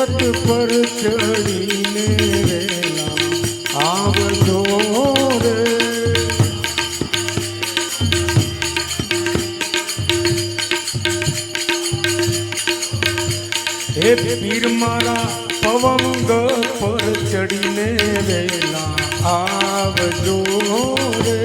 રેવત પર ચડીને વેલા આવજો રે. હે પીર મારા પવંગ પર ચડીને વેલા આવજો રે.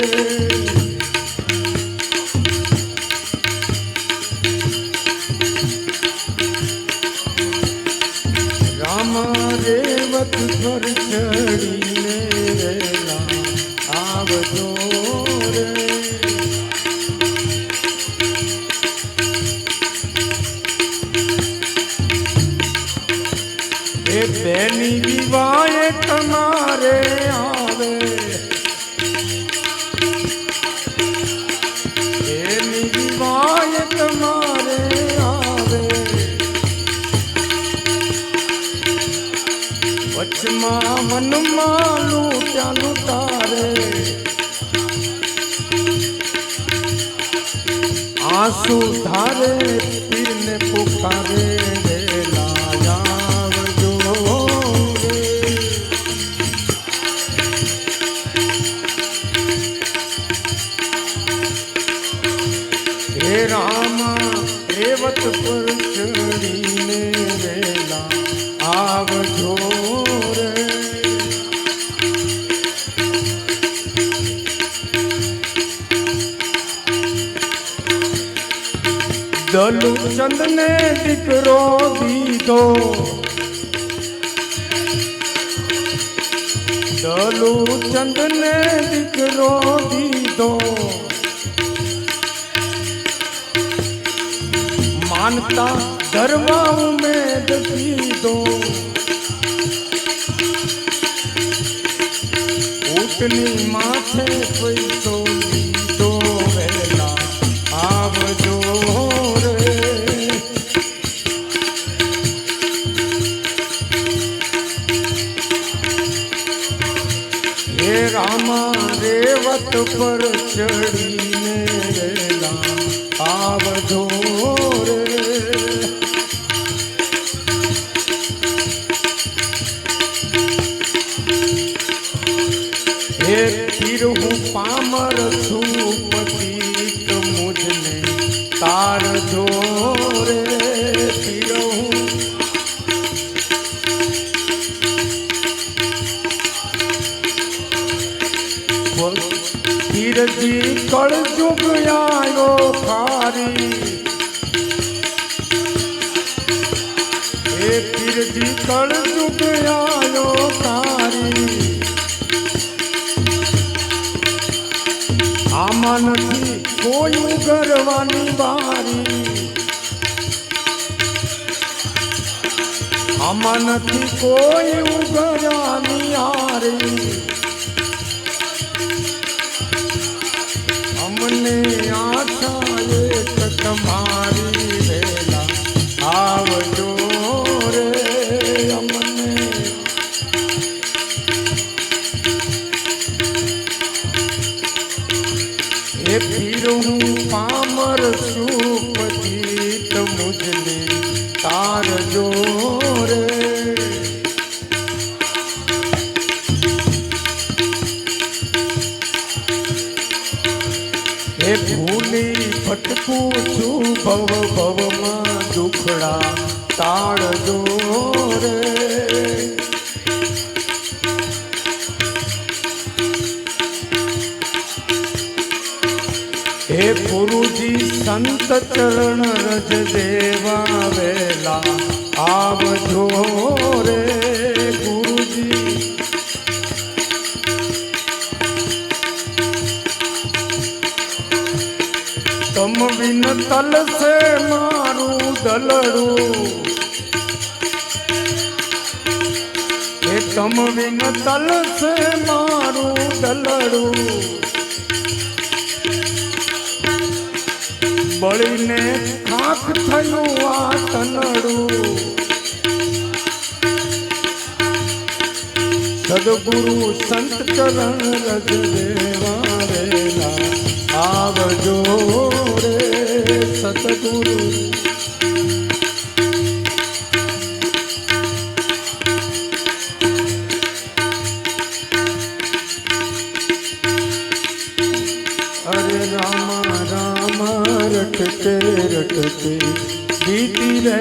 એ બેની વિવાય તમારે આવે. એની વિવાય તમારે આવે. વચમાં મનમાં લૂટ્યા લૂટારે આંસુ ધારે પીરને પુકારે. આવજો રે. દલુ ચંદ ને દીકરો દીધો. દલુચંદ ને દીકરો દીધો. માનતા ધરવા મેં દીધો ઊંટની માથે પૈસો લીધો વેલા. આવજો રે. હે રામા, રેવત પર ચડીને વેલા. આવજો રે. પીર હું પામર છું પતિત મુજને તાર જો રે પીર હું પીરજી કળ જુગ આયો ખારી એ પીરજી કળ જુગ આમાં નથી કોઈ ઉગરવાની બારી. આમાં નથી કોઈ ઉગરવાની હારી. અમને આશા ભવમાં દુખડા તાળ જો રે હે પુરુજી સંત ચરણ રજ દેવા વેલા આવજો રે. તમ વિન તલસે મારું દલડું. એ તમ વિન તલસે મારું દલડું. બળીને ખાખ થયું આ તનડું સદગુરુ સંત ચરણ રજ દેવા રેલા આવજો. સદગુરુ અરે રામા રામા રટતે રટતે બીતી રે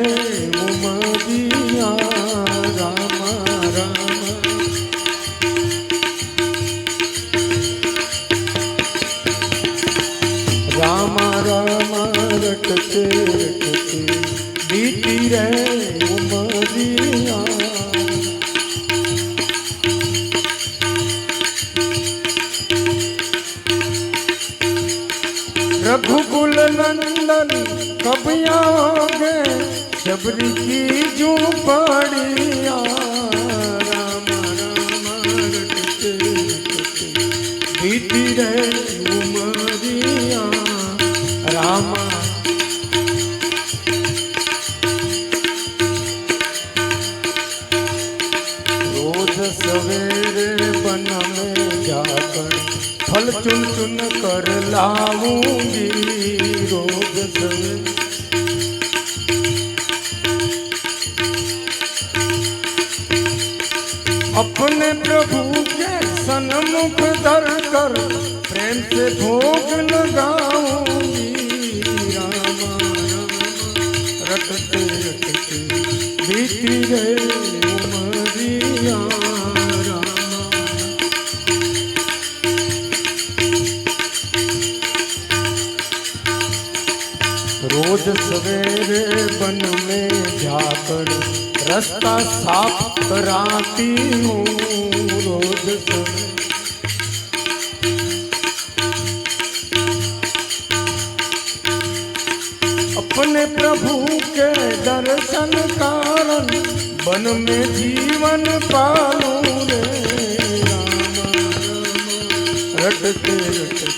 ઉમા દિયા રામા रटते रटते बीती रे उमरिया रघुकुल नंदन कब आओगे शबरी की झूपड़िया राम राम, रटते रटते। बीती रहे अपने प्रभु के सन्मुख धर कर प्रेम से भोग लगाऊँगी। रामा रामा रटते रटते, बीती गए उमरिया। रोज सवेरे वन में जाकर रास्ता साफ कराती हूँ रोज सवेरे अपने प्रभु के दर्शन कारण वन में जीवन पालू रे रामा रामा रटते रटते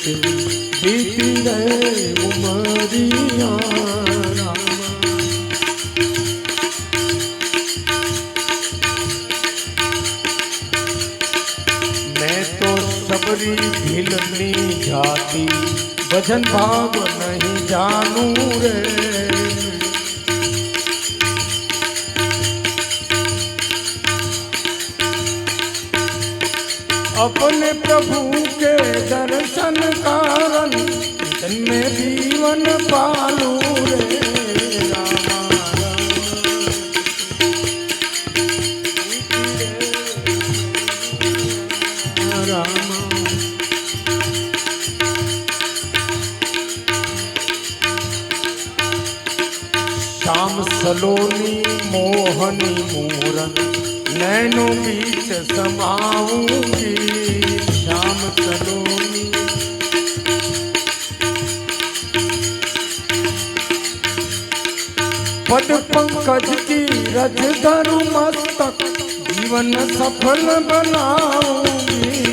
बीती गए उमरिया रामा मैं तो सबरी भिलनी जाती भजन भाव अपने प्रभु के दर्शन कारण जन्मे जीवन पालू रे रामा रामा रामा श्याम सलोनी मोहनी मूरन કજતી રજ ધરું મસ્તક જીવન સફળ બનાવું.